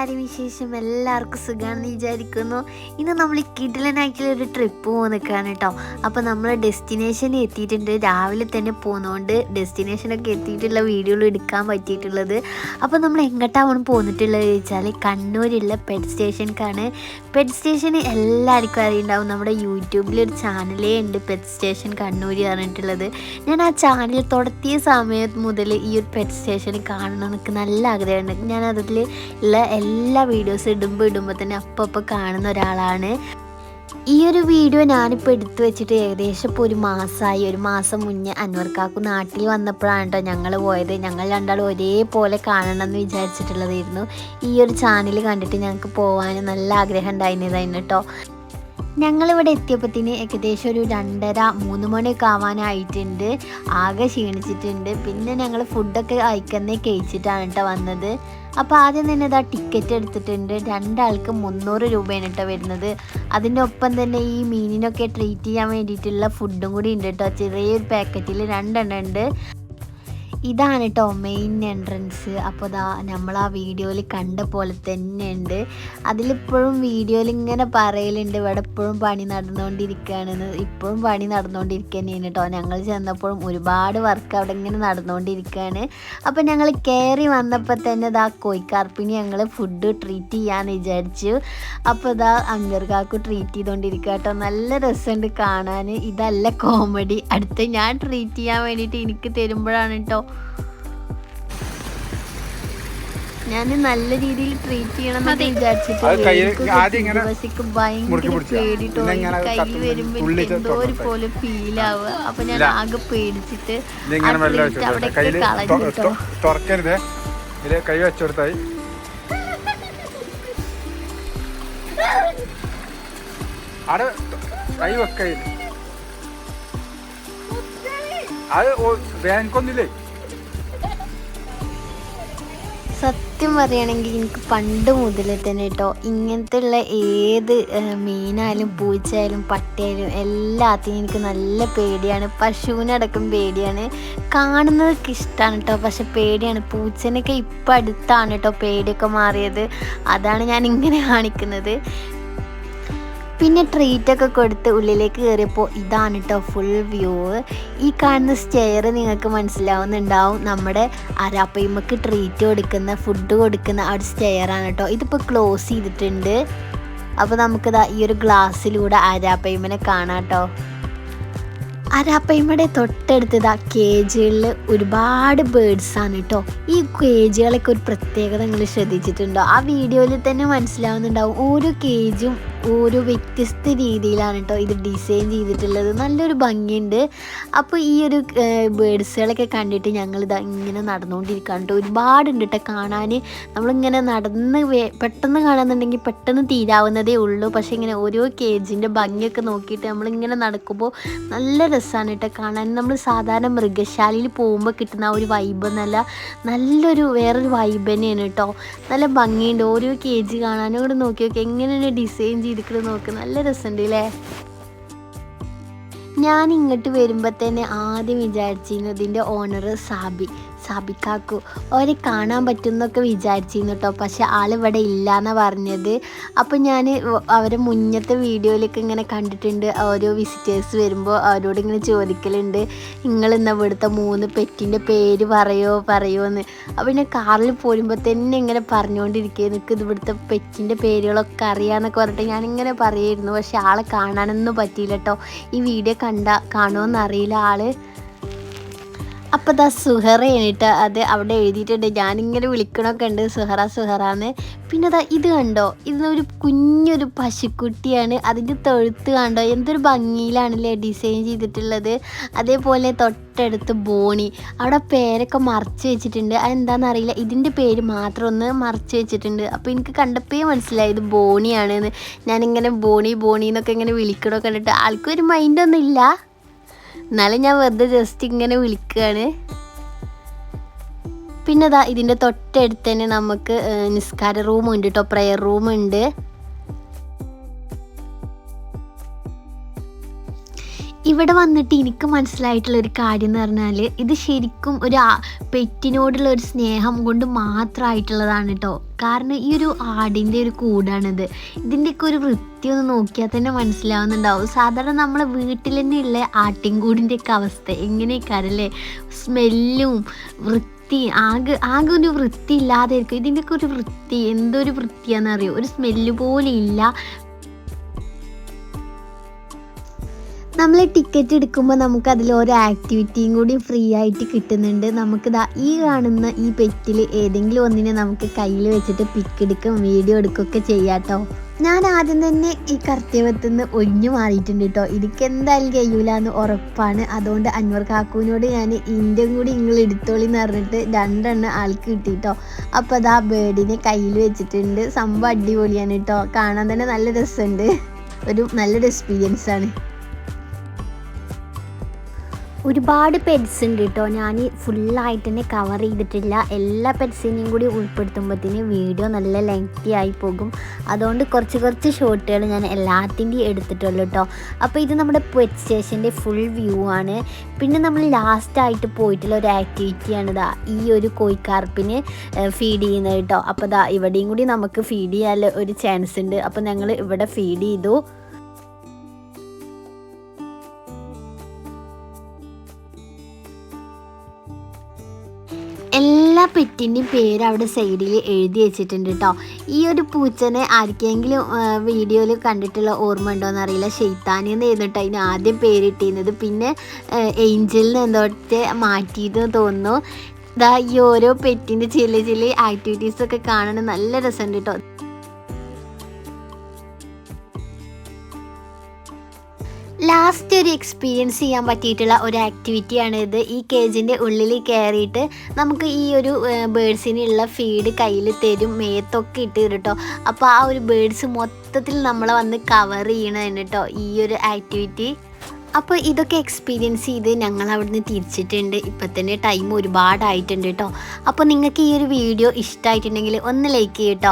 എല്ലാവരും വിശേഷം എല്ലാവർക്കും സുഖമാണെന്ന് വിചാരിക്കുന്നു. ഇന്ന് നമ്മൾ കിടിലനായിട്ടുള്ള ഒരു ട്രിപ്പ് പോകുന്നൊക്കെയാണ് കേട്ടോ അപ്പോൾ നമ്മൾ ഡെസ്റ്റിനേഷൻ എത്തിയിട്ടുണ്ട്. രാവിലെ തന്നെ പോകുന്നതുകൊണ്ട് ഡെസ്റ്റിനേഷനൊക്കെ എത്തിയിട്ടുള്ള വീഡിയോകൾ എടുക്കാൻ പറ്റിയിട്ടുള്ളത്. അപ്പോൾ നമ്മൾ എങ്ങോട്ടാണ് പോന്നിട്ടുള്ളത് ചോദിച്ചാൽ കണ്ണൂരുള്ള പെറ്റ് സ്റ്റേഷൻക്കാണ് പെറ്റ് സ്റ്റേഷൻ എല്ലാവർക്കും അറിയുണ്ടാവും. നമ്മുടെ യൂട്യൂബിൽ ഒരു ചാനലേ ഉണ്ട് പെറ്റ് സ്റ്റേഷൻ കണ്ണൂർ പറഞ്ഞിട്ടുള്ളത്. ഞാൻ ആ ചാനൽ തുടത്തിയ സമയം മുതൽ ഈ ഒരു പെറ്റ് സ്റ്റേഷൻ കാണണം എനിക്ക് നല്ല ആഗ്രഹമുണ്ട്. ഞാൻ അതിൽ ഉള്ള എല്ലാ വീഡിയോസ് ഇടുമ്പോൾ ഇടുമ്പോൾ തന്നെ അപ്പം അപ്പം കാണുന്ന ഒരാളാണ്. ഈ ഒരു വീഡിയോ ഞാനിപ്പോൾ എടുത്തു വെച്ചിട്ട് ഏകദേശം ഇപ്പോൾ ഒരു മാസമായി ഒരു മാസം മുന്നേ അന്വർക്കാക്കു നാട്ടിൽ വന്നപ്പോഴാണ് കേട്ടോ ഞങ്ങൾ പോയത്. ഞങ്ങൾ രണ്ടാളും ഒരേപോലെ കാണണം എന്ന് വിചാരിച്ചിട്ടുള്ളതായിരുന്നു. ഈ ഒരു ചാനൽ കണ്ടിട്ട് ഞങ്ങൾക്ക് പോകാൻ നല്ല ആഗ്രഹം ഉണ്ടായിരുന്നതായിരുന്നു കേട്ടോ ഞങ്ങളിവിടെ എത്തിയപ്പോഴത്തേന് ഏകദേശം ഒരു രണ്ടര മൂന്ന് മണിയൊക്കെ ആവാനായിട്ടുണ്ട്. ആകെ ക്ഷീണിച്ചിട്ടുണ്ട്. പിന്നെ ഞങ്ങൾ ഫുഡൊക്കെ അയക്കുന്നേ കഴിച്ചിട്ടാണ് കേട്ടോ വന്നത്. അപ്പോൾ ആദ്യം തന്നെ ഇതാ ടിക്കറ്റ് എടുത്തിട്ടുണ്ട്. രണ്ടാൾക്ക് മുന്നൂറ് രൂപയാണ് കേട്ടോ വരുന്നത്. അതിന്റെ ഒപ്പം തന്നെ ഈ മീനിനൊക്കെ ട്രീറ്റ് ചെയ്യാൻ വേണ്ടിയിട്ടുള്ള ഫുഡും കൂടി ഉണ്ട് കേട്ടോ ചെറിയൊരു പാക്കറ്റിൽ രണ്ടെണ്ണം ഉണ്ട്. ഇതാണ് കേട്ടോ മെയിൻ എൻട്രൻസ് അപ്പോൾ ദാ നമ്മൾ ആ വീഡിയോയിൽ കണ്ട പോലെ തന്നെ ഉണ്ട് അതിലിപ്പോഴും വീഡിയോയിൽ ഇങ്ങനെ പറയലുണ്ട്. ഇവിടെ ഇപ്പോഴും പണി നടന്നുകൊണ്ടിരിക്കുകയാണെന്ന്. ഇപ്പോഴും പണി നടന്നുകൊണ്ടിരിക്കുക തന്നെയാണ് കേട്ടോ ഞങ്ങൾ ചെന്നപ്പോഴും ഒരുപാട് വർക്ക് അവിടെ ഇങ്ങനെ നടന്നുകൊണ്ടിരിക്കുകയാണ്. അപ്പോൾ ഞങ്ങൾ കയറി വന്നപ്പോൾ തന്നെ ദാ കോയിക്കാർപ്പിനി ഞങ്ങൾ ഫുഡ് ട്രീറ്റ് ചെയ്യാമെന്ന് വിചാരിച്ചു. അപ്പോൾ ഇതാ അങ്കർകാക്കു ട്രീറ്റ് ചെയ്തുകൊണ്ടിരിക്കുക കേട്ടോ നല്ല രസമുണ്ട് കാണാൻ ഇതല്ല കോമഡി അടുത്ത് ഞാൻ ട്രീറ്റ് ചെയ്യാൻ വേണ്ടിയിട്ട് എനിക്ക് തരുമ്പോഴാണ് കേട്ടോ ഞാൻ നല്ല രീതിയിൽ ട്രീറ്റ് ചെയ്യണം വിചാരിച്ചിട്ട് കയ്യിൽ ആദ്യം ഇങ്ങനെ പക്ഷേക്ക് മുറുക്കി ഭയങ്കര പിടിച്ചാ. പേടിട്ടോ പിന്നെ ഇങ്ങനെ കൈ തട്ടുമ്പോ വരുമ്പോ എന്തോ ഒരു. പോലെ ഫീൽ ആവുക. അപ്പൊ ഞാൻ ആകെ പേടിച്ചിട്ട് അവിടെ തുറക്കരുത്. കൈ വെച്ചെടുത്തായി അവിടെ കൈ വെക്കയില്ല അത് വേനക്കൊന്നില്ലേ സത്യം പറയുകയാണെങ്കിൽ എനിക്ക് പണ്ട് മുതൽ തന്നെ കേട്ടോ ഇങ്ങനത്തെ ഉള്ള ഏത് മീനായാലും പൂച്ചയായാലും പട്ടിയായാലും എല്ലാത്തിനും എനിക്ക് നല്ല പേടിയാണ്. പശുവിനടക്കം പേടിയാണ്. കാണുന്നതൊക്കെ ഇഷ്ടമാണ് കേട്ടോ പക്ഷെ പേടിയാണ്. പൂച്ചനൊക്കെ ഇപ്പം അടുത്താണ് കേട്ടോ പേടിയൊക്കെ മാറിയത്. അതാണ് ഞാൻ ഇങ്ങനെ കാണിക്കുന്നത്. പിന്നെ ട്രീറ്റ് ഒക്കെ കൊടുത്ത് ഉള്ളിലേക്ക് കയറിയപ്പോൾ ഇതാണ് കേട്ടോ ഫുൾ വ്യൂ ഈ കാണുന്ന സ്റ്റെയർ നിങ്ങൾക്ക് മനസ്സിലാവുന്നുണ്ടാവും. നമ്മുടെ അരാപ്പയ്മക്ക് ട്രീറ്റ് കൊടുക്കുന്ന ഫുഡ് കൊടുക്കുന്ന ആ ഒരു സ്റ്റെയറാണ് കേട്ടോ ഇതിപ്പോൾ ക്ലോസ് ചെയ്തിട്ടുണ്ട്. അപ്പോൾ നമുക്കിതാ ഈ ഒരു ഗ്ലാസ്സിലൂടെ അരാപ്പയ്മനെ കാണാം കേട്ടോ അരാപ്പയ്മയുടെ തൊട്ടടുത്ത് ഇതാ കേജുകളിൽ ഒരുപാട് ബേഡ്സാണ് കേട്ടോ ഈ കേജുകളൊക്കെ ഒരു പ്രത്യേകത നിങ്ങൾ ശ്രദ്ധിച്ചിട്ടുണ്ടോ? ആ വീഡിയോയിൽ തന്നെ മനസ്സിലാവുന്നുണ്ടാവും. ഓരോ കേജും ഓരോ വ്യത്യസ്ത രീതിയിലാണ് കേട്ടോ ഇത് ഡിസൈൻ ചെയ്തിട്ടുള്ളത്. നല്ലൊരു ഭംഗിയുണ്ട്. അപ്പോൾ ഈ ഒരു ബേഡ്സുകളൊക്കെ കണ്ടിട്ട് ഞങ്ങൾ ഇത് ഇങ്ങനെ നടന്നുകൊണ്ടിരിക്കുകയാണ് കേട്ടോ ഒരുപാടുണ്ട് കേട്ടോ കാണാൻ നമ്മളിങ്ങനെ നടന്ന് പെട്ടെന്ന് കാണാമെന്നുണ്ടെങ്കിൽ പെട്ടെന്ന് തീരാവുന്നതേ ഉള്ളൂ. പക്ഷേ ഇങ്ങനെ ഓരോ കേജിന്റെ ഭംഗിയൊക്കെ നോക്കിയിട്ട് നമ്മളിങ്ങനെ നടക്കുമ്പോൾ നല്ല രസമാണ് കേട്ടോ കാണാൻ. നമ്മൾ സാധാരണ മൃഗശാലയിൽ പോകുമ്പോൾ കിട്ടുന്ന ആ ഒരു വൈബ് എന്നല്ല നല്ലൊരു വേറൊരു വൈബ് തന്നെയാണ് കേട്ടോ നല്ല ഭംഗിയുണ്ട്. ഓരോ കേജ് കാണാനും കൂടെ നോക്കി നോക്കി എങ്ങനെയാണ് ഡിസൈൻ ചെയ്തിട്ട് നോക്ക്. നല്ല രസമുണ്ട് അല്ലേ ഞാൻ ഇങ്ങോട്ട് വരുമ്പോൾ തന്നെ ആദ്യം വിചാരിച്ചിരുന്നു ഇതിന്റെ ഓണർ സാബി. സാബിക്കാക്കു. അവരെ കാണാൻ പറ്റുമെന്നൊക്കെ വിചാരിച്ചിരുന്നു കേട്ടോ പക്ഷെ ആളിവിടെ ഇല്ലയെന്നാണ് പറഞ്ഞത്. അപ്പോൾ ഞാൻ അവരെ മുന്നത്തെ വീഡിയോയിലൊക്കെ ഇങ്ങനെ കണ്ടിട്ടുണ്ട്. ഓരോ വിസിറ്റേഴ്സ് വരുമ്പോൾ അവരോട് ഇങ്ങനെ ചോദിക്കലുണ്ട്. നിങ്ങൾ ഇന്ന് ഇവിടുത്തെ മൂന്ന് പെറ്റിന്റെ പേര് പറയോ പറയോ എന്ന് അപ്പോൾ ഞാൻ കാറിൽ പോരുമ്പോൾ തന്നെ ഇങ്ങനെ പറഞ്ഞുകൊണ്ടിരിക്കുക എനിക്ക് ഇത് ഇവിടുത്തെ പെറ്റിന്റെ പേരുകളൊക്കെ അറിയാമെന്നൊക്കെ പറഞ്ഞിട്ട് ഞാനിങ്ങനെ പറയായിരുന്നു പക്ഷെ ആളെ കാണാനൊന്നും പറ്റിയില്ല കേട്ടോ ഈ വീഡിയോ കണ്ട കാണുമോ എന്നറിയില്ല ആൾ. അപ്പോൾ ദാ സുഹറ എന്നിട്ട് അത് അവിടെ എഴുതിയിട്ടുണ്ട്. ഞാനിങ്ങനെ വിളിക്കണമൊക്കെ ഉണ്ട്. സുഹറ സുഹറാന്ന്. പിന്നെ അതാ ഇത് കണ്ടോ? ഇതൊരു കുഞ്ഞൊരു പശുക്കുട്ടിയാണ്. അതിന്റെ തൊഴുത്ത് കണ്ടോ? എന്തൊരു ഭംഗിയിലാണല്ലേ ഡിസൈൻ ചെയ്തിട്ടുള്ളത്. അതേപോലെ തൊട്ടടുത്ത് ബോണി. അവിടെ പേരൊക്കെ മറച്ച് വെച്ചിട്ടുണ്ട്. അതെന്താണെന്ന് അറിയില്ല ഇതിന്റെ പേര് മാത്രം ഒന്ന് മറച്ച് വെച്ചിട്ടുണ്ട്. അപ്പോൾ എനിക്ക് കണ്ടപ്പോഴേ മനസ്സിലായി ഇത് ബോണിയാണെന്ന്. ഞാനിങ്ങനെ ബോണി ബോണി എന്നൊക്കെ ഇങ്ങനെ വിളിക്കണമൊക്കെ കണ്ടിട്ട് ആൾക്കൊരു മൈൻഡൊന്നും ഇല്ല എന്നാലും ഞാൻ വെറുതെ ജസ്റ്റ് ഇങ്ങനെ വിളിക്കുകയാണ് പിന്നെ ദാ ഇതിന്റെ തൊട്ടടുത്ത് തന്നെ നമുക്ക് നിസ്കാര റൂമുണ്ട് കേട്ടോ പ്രെയർ റൂമുണ്ട് ഇവിടെ വന്നിട്ട് എനിക്ക് മനസ്സിലായിട്ടുള്ള ഒരു കാര്യം എന്ന് പറഞ്ഞാൽ ഇത് ശരിക്കും ഒരു പെറ്റിനോടുള്ള ഒരു സ്നേഹം കൊണ്ട് മാത്രമായിട്ടുള്ളതാണ് കേട്ടോ കാരണം ഈ ഒരു ആടിന്റെ ഒരു കൂടാണിത്. ഇതിന്റെയൊക്കെ ഒരു വൃത്തി ഒന്ന് നോക്കിയാൽ തന്നെ മനസ്സിലാവുന്നുണ്ടാവും. സാധാരണ നമ്മളെ വീട്ടിൽ തന്നെയുള്ള ആട്ടിൻകൂടിന്റെ ഒക്കെ അവസ്ഥ എങ്ങനെയൊക്കെയാണല്ലേ സ്മെല്ലും വൃത്തി ആകെ ആകെ ഒരു വൃത്തി ഇല്ലാതെ ഇരിക്കും ഇതിന്റെയൊക്കെ ഒരു വൃത്തി എന്തൊരു വൃത്തിയാണെന്നറിയോ? ഒരു സ്മെല്ല് പോലും ഇല്ല. നമ്മൾ ടിക്കറ്റ് എടുക്കുമ്പോൾ നമുക്ക് അതിൽ ഓരോ ആക്ടിവിറ്റിയും കൂടി ഫ്രീ ആയിട്ട് കിട്ടുന്നുണ്ട്. നമുക്ക് ഈ കാണുന്ന ഈ പെറ്റിൽ ഏതെങ്കിലും ഒന്നിനെ നമുക്ക് കയ്യിൽ വെച്ചിട്ട് പിക്ക് എടുക്കും വീഡിയോ എടുക്കുകയൊക്കെ ചെയ്യാം കേട്ടോ ഞാൻ ആദ്യം തന്നെ ഈ കർത്തവ്യത്തിൽ നിന്ന് ഒഴിഞ്ഞു മാറിയിട്ടുണ്ട് കേട്ടോ എനിക്ക് എന്തായാലും കഴിയൂല എന്ന് ഉറപ്പാണ്. അതുകൊണ്ട് അൻവർ കാക്കുവിനോട് ഞാൻ ഇന്ത്യൻ കൂടി നിങ്ങൾ എടുത്തോളി എന്ന് പറഞ്ഞിട്ട് രണ്ടെണ്ണം ആൾക്ക് കിട്ടിയിട്ടോ അപ്പോൾ അതാ ബേഡിനെ കയ്യിൽ വെച്ചിട്ടുണ്ട്. സംഭവം അടിപൊളിയാണ് കേട്ടോ കാണാൻ തന്നെ നല്ല രസമുണ്ട് ഒരു നല്ലൊരു എക്സ്പീരിയൻസ് ആണ്. ഒരുപാട് പെറ്റ്സ് ഉണ്ട് കേട്ടോ ഞാൻ ഫുള്ളായിട്ട് തന്നെ കവർ ചെയ്തിട്ടില്ല. എല്ലാ പെറ്റ്സിനെയും കൂടി ഉൾപ്പെടുത്തുമ്പോഴത്തേന് വീഡിയോ നല്ല ലെങ്തി ആയി പോകും. അതുകൊണ്ട് കുറച്ച് കുറച്ച് ഷോട്ടുകൾ ഞാൻ എല്ലാത്തിന്റെയും എടുത്തിട്ടുള്ളൂ കേട്ടോ അപ്പോൾ ഇത് നമ്മുടെ പെറ്റ് സ്റ്റേഷന്റെ ഫുൾ വ്യൂ ആണ്. പിന്നെ നമ്മൾ ലാസ്റ്റായിട്ട് പോയിട്ടുള്ള ഒരു ആക്ടിവിറ്റിയാണ് ഇതാ ഈ ഒരു കോഴിക്കാർപ്പിന് ഫീഡ് ചെയ്യുന്നത് കേട്ടോ അപ്പോൾ ഇതാ ഇവിടെയും കൂടി നമുക്ക് ഫീഡ് ചെയ്യാൻ ഒരു ചാൻസ് ഉണ്ട്. അപ്പോൾ ഞങ്ങൾ ഇവിടെ ഫീഡ് ചെയ്തു. പെറ്റിന്റെയും പേര് അവിടെ സൈഡിൽ എഴുതി വെച്ചിട്ടുണ്ട് കേട്ടോ ഈ ഒരു പൂച്ചനെ ആർക്കെങ്കിലും വീഡിയോയിൽ കണ്ടിട്ടുള്ള ഓർമ്മ ഉണ്ടോയെന്ന് അറിയില്ല ഷെയ്ത്താനി എന്ന് ചെയ്തിട്ട് അതിന് ആദ്യം പേരിട്ടിരുന്നത്. പിന്നെ ഏഞ്ചലിന് എന്തോട്ട് മാറ്റിയെന്ന് തോന്നുന്നു. ഇതാ ഈ ഓരോ പെറ്റിന്റെ ചില ചില ആക്ടിവിറ്റീസൊക്കെ കാണാൻ നല്ല രസമുണ്ട് കേട്ടോ ലാസ്റ്റ് ഒരു എക്സ്പീരിയൻസ് ചെയ്യാൻ പറ്റിയിട്ടുള്ള ഒരു ആക്ടിവിറ്റിയാണ് ഇത്. ഈ കേജിന്റെ ഉള്ളിൽ കയറിയിട്ട് നമുക്ക് ഈ ഒരു ബേഡ്സിനുള്ള ഫീഡ് കയ്യിൽ തരും മേത്തൊക്കെ ഇട്ട് തരും കേട്ടോ അപ്പോൾ ആ ഒരു ബേഡ്സ് മൊത്തത്തിൽ നമ്മളെ വന്ന് കവർ ചെയ്യണതാണ് കേട്ടോ ഈ ഒരു ആക്ടിവിറ്റി അപ്പോൾ ഇതൊക്കെ എക്സ്പീരിയൻസ് ചെയ്ത് ഞങ്ങൾ അവിടുന്ന് തിരിച്ചിട്ടുണ്ട്. ഇപ്പം തന്നെ ടൈം ഒരുപാടായിട്ടുണ്ട് കേട്ടോ അപ്പോൾ നിങ്ങൾക്ക് ഈ ഒരു വീഡിയോ ഇഷ്ടമായിട്ടുണ്ടെങ്കിൽ ഒന്ന് ലൈക്ക് ചെയ്യട്ടോ